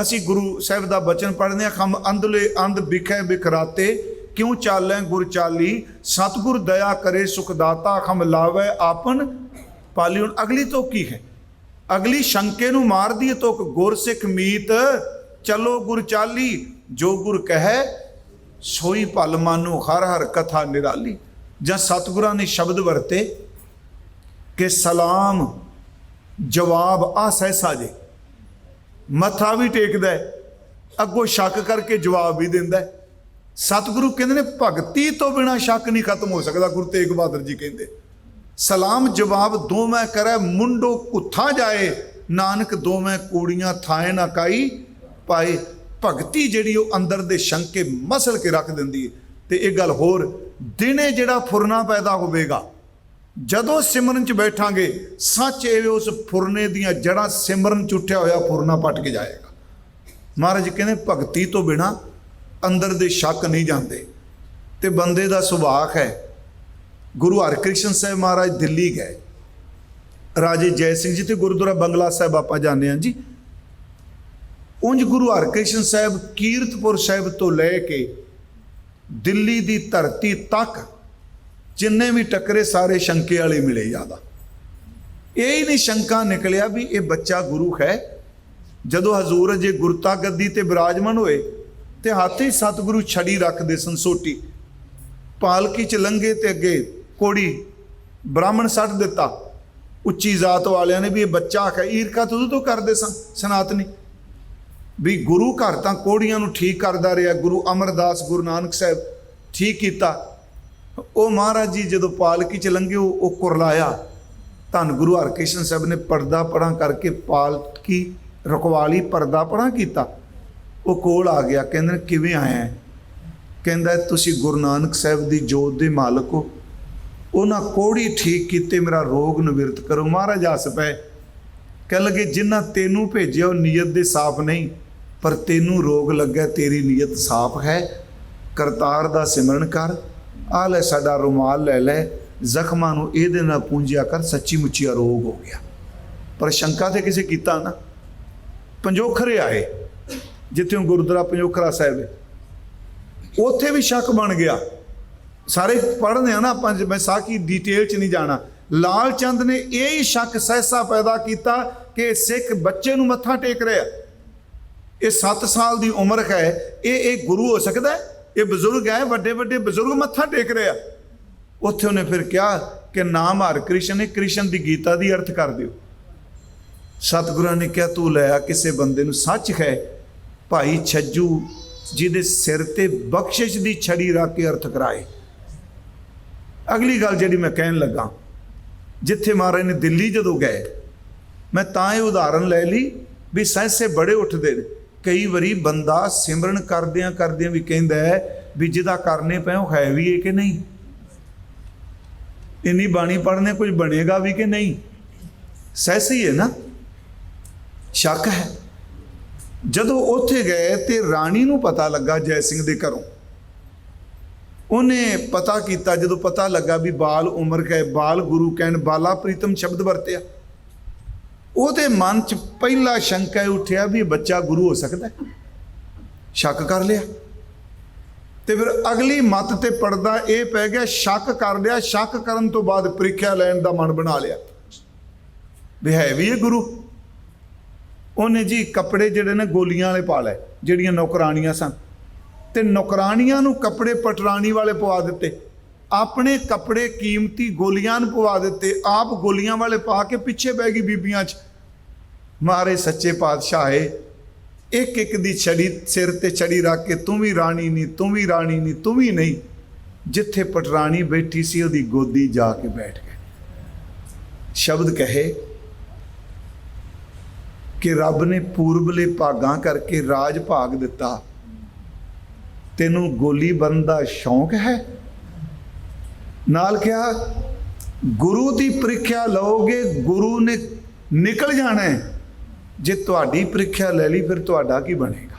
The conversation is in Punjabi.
ਅਸੀਂ ਗੁਰੂ ਸਾਹਿਬ ਦਾ ਬਚਨ ਪੜ੍ਹਦੇ ਹਾਂ ਖਮ ਅੰਧਲੇ ਅੰਧ ਵਿਖੇ ਵਿਖਰਾਤੇ, ਕਿਉਂ ਚਾਲੈ ਗੁਰ ਚਾਲੀ? ਸਤਿਗੁਰ ਦਇਆ ਕਰੇ ਸੁਖਦਾਤਾ ਖਮ ਲਾਵੇ ਆਪਨ ਪਾਲੀ ਹੁਣ ਅਗਲੀ ਤੋਂ ਕੀ ਹੈ? ਅਗਲੀ ਸ਼ੰਕੇ ਨੂੰ ਮਾਰਦੀ ਹੈ ਤੋਕ ਗੁਰਸਿੱਖ ਮੀਤ, ਚਲੋ ਗੁਰ ਚਾਲੀ, ਜੋ ਗੁਰ ਕਹੈ, ਸੋਈ ਭਲ ਮਾਨੋ, ਹਰ ਹਰ ਕਥਾ ਨਿਰਾਲੀ। ਜਾਂ ਸਤਿਗੁਰਾਂ ਨੇ ਸ਼ਬਦ ਵਰਤੇ ਕਿ ਸਲਾਮ, ਜਵਾਬ ਆ ਸਹਿਸਾ ਜੇ ਮੱਥਾ ਵੀ ਟੇਕਦਾ ਹੈ, ਅੱਗੋਂ ਸ਼ੱਕ ਕਰਕੇ ਜਵਾਬ ਵੀ ਦਿੰਦਾ ਹੈ। ਸਤਿਗੁਰੂ ਕਹਿੰਦੇ ਨੇ ਭਗਤੀ ਤੋਂ ਬਿਨਾ ਸ਼ੱਕ ਨਹੀਂ ਖਤਮ ਹੋ ਸਕਦਾ ਗੁਰੂ ਤੇਗ ਬਹਾਦਰ ਜੀ ਕਹਿੰਦੇ ਸਲਾਮ ਜਵਾਬ ਦੋਵੇਂ ਕਰੈ ਮੁੰਡੋ ਕੁੱਥਾ ਜਾਏ ਨਾਨਕ ਦੋਵੇਂ ਕੂੜੀਆਂ ਥਾਏ ਨਾ ਕਾਈ ਪਾਏ ਭਗਤੀ ਜਿਹੜੀ ਉਹ ਅੰਦਰ ਦੇ ਸ਼ੰਕੇ ਮਸਲ ਕੇ ਰੱਖ ਦਿੰਦੀ ਹੈ ਤੇ ਇਹ ਗੱਲ ਹੋਰ ਦਿਨੇ ਜਿਹੜਾ ਫੁਰਨਾ ਪੈਦਾ ਹੋਵੇਗਾ ਜਦੋਂ ਸਿਮਰਨ ਚ ਬੈਠਾਂਗੇ, ਸੱਚ ਇਹ ਉਸ ਫੁਰਨੇ ਦੀਆਂ ਜੜਾਂ ਸਿਮਰਨ ਚ ਉੱਠਿਆ ਹੋਇਆ ਫੁਰਨਾ ਪਟ ਕੇ ਜਾਏਗਾ। ਮਹਾਰਾਜ ਕਹਿੰਦੇ, ਭਗਤੀ ਤੋਂ ਬਿਨਾ ਅੰਦਰ ਦੇ ਸ਼ੱਕ ਨਹੀਂ ਜਾਂਦੇ। ਤੇ ਬੰਦੇ ਦਾ ਸੁਭਾਅ ਹੈ। ਗੁਰੂ ਹਰਕ੍ਰਿਸ਼ਨ ਸਾਹਿਬ ਮਹਾਰਾਜ ਦਿੱਲੀ ਗਏ। ਰਾਜੇ ਜੈ ਸਿੰਘ ਜੀ ਤੇ ਗੁਰਦੁਆਰਾ ਬੰਗਲਾ ਸਾਹਿਬ ਆਪਾਂ ਜਾਂਦੇ ਹਾਂ ਜੀ। ਉਂਝ ਗੁਰੂ ਹਰਕ੍ਰਿਸ਼ਨ ਸਾਹਿਬ ਕੀਰਤਪੁਰ ਸਾਹਿਬ ਤੋਂ ਲੈ ਕੇ ਦਿੱਲੀ ਦੀ ਧਰਤੀ ਤੱਕ ਜਿੰਨੇ ਵੀ ਟੱਕਰੇ ਸਾਰੇ ਸ਼ੰਕੇ ਵਾਲੇ ਮਿਲੇ ਜ਼ਿਆਦਾ। ਇਹ ਹੀ ਨਹੀਂ ਸ਼ੰਕਾ ਨਿਕਲਿਆ ਵੀ ਇਹ ਬੱਚਾ ਗੁਰੂ ਹੈ। ਜਦੋਂ ਹਜ਼ੂਰ ਜੇ ਗੁਰਤਾ ਗੱਦੀ ਤੇ ਬਿਰਾਜਮਾਨ ਹੋਏ ਤੇ ਹੱਥੇ ਸਤਿਗੁਰੂ ਛੜੀ ਰੱਖਦੇ ਸਨ ਸੋਟੀ। ਪਾਲਕੀ ਚ ਲੰਗੇ ਤੇ ਅੱਗੇ ਕੋੜੀ ਬ੍ਰਾਹਮਣ ਸੱਟ ਦਿੱਤਾ। ਉੱਚੀ ਜ਼ਾਤ ਵਾਲਿਆਂ ਨੇ ਵੀ ਇਹ ਬੱਚਾ ਹੈ ਈਰਖਾ ਤੋਂ ਤੋਂ ਕਰਦੇ ਸਨ ਸਨਾਤਨੀ। ਵੀ ਗੁਰੂ ਘਰ ਤਾਂ ਕੋੜੀਆਂ ਨੂੰ ਠੀਕ ਕਰਦਾ ਰਿਹਾ, ਗੁਰੂ ਅਮਰਦਾਸ, ਗੁਰੂ ਨਾਨਕ ਸਾਹਿਬ ਠੀਕ ਕੀਤਾ। ਉਹ ਮਹਾਰਾਜ ਜੀ ਜਦੋਂ ਪਾਲਕੀ ਚ ਲੰਘੇ ਉਹ ਉਹ ਕੁਰਲਾਇਆ ਧੰਨ ਗੁਰੂ ਹਰਕ੍ਰਿਸ਼ਨ ਸਾਹਿਬ ਨੇ ਪਰਦਾ ਪਰਾਂ ਕਰਕੇ ਪਾਲਕੀ ਰਖਵਾਲੀ ਪਰਦਾ ਪਰਾਂ ਕੀਤਾ। ਉਹ ਕੋਲ ਆ ਗਿਆ ਕਹਿੰਦੇ ਨੇ, ਕਿਵੇਂ ਆਇਆ ਕਹਿੰਦਾ ਤੁਸੀਂ ਗੁਰੂ ਨਾਨਕ ਸਾਹਿਬ ਦੀ ਜੋਤ ਦੇ ਮਾਲਕ ਹੋ। ਉਹਨਾਂ ਕੋੜੀ ਠੀਕ ਕੀਤੇ ਮੇਰਾ ਰੋਗ ਨਿਵਰਤ ਕਰੋ। ਮਹਾਰਾਜ ਹੱਸ ਪਏ। ਕਹਿ ਲਗੇ ਜਿਨ੍ਹਾਂ ਤੈਨੂੰ ਭੇਜਿਆ ਉਹ ਨੀਅਤ ਦੇ ਸਾਫ਼ ਨਹੀਂ ਪਰ ਤੈਨੂੰ ਰੋਗ ਲੱਗਾ ਤੇਰੀ ਨੀਅਤ ਸਾਫ਼ ਹੈ। ਕਰਤਾਰ ਦਾ ਸਿਮਰਨ ਕਰ। ਆ ਲੈ ਸਾਡਾ ਰੁਮਾਲ ਲੈ ਲੈ, ਜ਼ਖਮਾਂ ਨੂੰ ਇਹਦੇ ਨਾਲ ਪੂੰਝਿਆ ਕਰ, ਸੱਚੀ ਮੁੱਚੀਆ ਰੋਗ ਹੋ ਗਿਆ। ਪਰ ਸ਼ੰਕਾ ਤੇ ਕਿਸੇ ਕੀਤਾ ਨਾ। ਪੰਜੋਖਰੇ ਆਏ, ਜਿੱਥੇ ਹੁਣ ਗੁਰਦੁਆਰਾ ਪੰਜੋਖਰਾ ਸਾਹਿਬ ਹੈ। ਉੱਥੇ ਵੀ ਸ਼ੱਕ ਬਣ ਗਿਆ। ਸਾਰੇ ਪੜ੍ਹਦੇ ਆ ਨਾ ਪੰਜ ਮੈਂ ਸਾਕੀ ਡਿਟੇਲ ਚ ਨਹੀਂ ਜਾਣਾ। ਲਾਲ ਚੰਦ ਨੇ ਇਹ ਹੀ ਸ਼ੱਕ ਸਹਿਸਾ ਪੈਦਾ ਕੀਤਾ ਕਿ ਸਿੱਖ ਬੱਚੇ ਨੂੰ ਮੱਥਾ ਟੇਕ ਰਿਹਾ। ਇਹ 7 ਸਾਲ ਦੀ ਉਮਰ ਹੈ, ਇਹ ਇਹ ਗੁਰੂ ਹੋ ਸਕਦਾ ਹੈ? ਇਹ ਬਜ਼ੁਰਗ ਹੈ ਵੱਡੇ ਵੱਡੇ ਬਜ਼ੁਰਗ ਮੱਥਾ ਟੇਕ ਰਿਹਾ ਉੱਥੇ ਉਹਨੇ ਫਿਰ ਕਿਹਾ ਕਿ ਨਾਮ ਹਰ ਕ੍ਰਿਸ਼ਨ ਹੈ ਕ੍ਰਿਸ਼ਨ ਦੀ ਗੀਤਾ ਦੀ ਅਰਥ ਕਰ ਦਿਓ। ਸਤਿਗੁਰਾਂ ਨੇ ਕਿਹਾ, ਤੂੰ ਲੈ ਕਿਸੇ ਬੰਦੇ ਨੂੰ, ਸੱਚ ਹੈ ਭਾਈ ਛੱਜੂ, ਜਿਹਦੇ ਸਿਰ ਤੇ ਬਖਸ਼ਿਸ਼ ਦੀ ਛੜੀ ਰੱਖ ਕੇ ਅਰਥ ਕਰਾਏ। ਅਗਲੀ ਗੱਲ ਜਿਹੜੀ ਮੈਂ ਕਹਿਣ ਲੱਗਾ, ਜਿੱਥੇ ਮਹਾਰਾਜ ਨੇ ਦਿੱਲੀ ਜਦੋਂ ਗਏ, ਮੈਂ ਤਾਂ ਇਹ ਉਦਾਹਰਨ ਲੈ ਲਈ ਵੀ ਸੈਂਸੇ ਬੜੇ ਉੱਠਦੇ ਨੇ। ਕਈ ਵਾਰੀ ਬੰਦਾ ਸਿਮਰਨ ਕਰਦਿਆਂ ਕਰਦਿਆਂ ਵੀ ਕਹਿੰਦਾ ਹੈ ਵੀ ਜਿਹਦਾ ਕਰਨੇ ਪਏ ਉਹ ਹੈ ਵੀ ਇਹ ਕਿ ਨਹੀਂ? ਇੰਨੀ ਬਾਣੀ ਪੜ੍ਹਨੇ ਕੁਝ ਬਣੇਗਾ ਵੀ ਕਿ ਨਹੀਂ? ਸਹਿਸ ਹੀ ਹੈ ਨਾ? ਸ਼ੱਕ ਹੈ। ਜਦੋਂ ਉੱਥੇ ਗਏ ਤੇ ਰਾਣੀ ਨੂੰ ਪਤਾ ਲੱਗਾ ਜੈ ਸਿੰਘ ਦੇ ਘਰੋਂ। ਉਹਨੇ ਪਤਾ ਕੀਤਾ, ਜਦੋਂ ਪਤਾ ਲੱਗਾ ਵੀ ਬਾਲ ਉਮਰ ਹੈ ਬਾਲ ਗੁਰੂ ਕਹਿਣ ਬਾਲਾ ਪ੍ਰੀਤਮ ਸ਼ਬਦ ਵਰਤਿਆ। ਉਹਦੇ ਮਨ 'ਚ ਪਹਿਲਾ ਸ਼ੰਕਾ ਉੱਠਿਆ ਵੀ ਬੱਚਾ ਗੁਰੂ ਹੋ ਸਕਦਾ ਸ਼ੱਕ ਕਰ ਲਿਆ। ਤੇ ਫਿਰ ਅਗਲੀ ਮਤ ਤੇ ਪੜਦਾ ਇਹ ਪੈ ਗਿਆ, ਸ਼ੱਕ ਕਰ ਲਿਆ, ਸ਼ੱਕ ਕਰਨ ਤੋਂ ਬਾਅਦ ਪ੍ਰੀਖਿਆ ਲੈਣ ਦਾ ਮਨ ਬਣਾ ਲਿਆ। ਵੀ ਹੈ ਵੀ ਇਹ ਗੁਰੂ। ਉਹਨੇ ਜੀ ਕੱਪੜੇ ਜਿਹੜੇ ਨੇ ਗੋਲੀਆਂ ਵਾਲੇ ਪਾ ਲਏ, ਜਿਹੜੀਆਂ ਨੌਕਰਾਨੀਆਂ ਸਨ। ਤੇ ਨੌਕਰਾਨੀਆਂ ਨੂੰ ਕੱਪੜੇ ਪਟਰਾਣੀ ਵਾਲੇ ਪਵਾ ਦਿੱਤੇ। ਆਪਣੇ ਕੱਪੜੇ ਕੀਮਤੀ ਗੋਲੀਆਂ ਨੂੰ ਪਵਾ ਦਿੱਤੇ। ਆਪ ਗੋਲੀਆਂ ਵਾਲੇ ਪਾ ਕੇ ਪਿੱਛੇ ਬਹਿ ਗਈ ਬੀਬੀਆਂ 'ਚ। ਮਾਰੇ ਸੱਚੇ ਪਾਤਸ਼ਾਹ ਇੱਕ ਇੱਕ ਦੀ ਛੜੀ ਸਿਰ ਤੇ ਛੜੀ ਰੱਖ ਕੇ ਤੂੰ ਵੀ ਰਾਣੀ ਨਹੀਂ, ਤੂੰ ਵੀ ਰਾਣੀ ਨਹੀਂ, ਤੂੰ ਵੀ ਨਹੀਂ। ਜਿੱਥੇ ਪਟਰਾਣੀ ਬੈਠੀ ਸੀ ਉਹਦੀ ਗੋਦੀ ਜਾ ਕੇ ਬੈਠ ਗਏ ਸ਼ਬਦ ਕਹੇ ਕਿ ਰੱਬ ਨੇ ਪੂਰਬਲੇ ਭਾਗਾਂ ਕਰਕੇ ਰਾਜ ਭਾਗ ਦਿੱਤਾ। ਤੈਨੂੰ ਗੋਲੀ ਬਣਨ ਦਾ ਸ਼ੌਂਕ ਹੈ? ਨਾਲ ਕਿਹਾ, ਗੁਰੂ ਦੀ ਪ੍ਰੀਖਿਆ ਲਓਗੇ, ਗੁਰੂ ਨੇ ਨਿਕਲ ਜਾਣਾ ਹੈ। ਜੇ ਤੁਹਾਡੀ ਪ੍ਰੀਖਿਆ ਲੈ ਲਈ ਫਿਰ ਤੁਹਾਡਾ ਕੀ ਬਣੇਗਾ?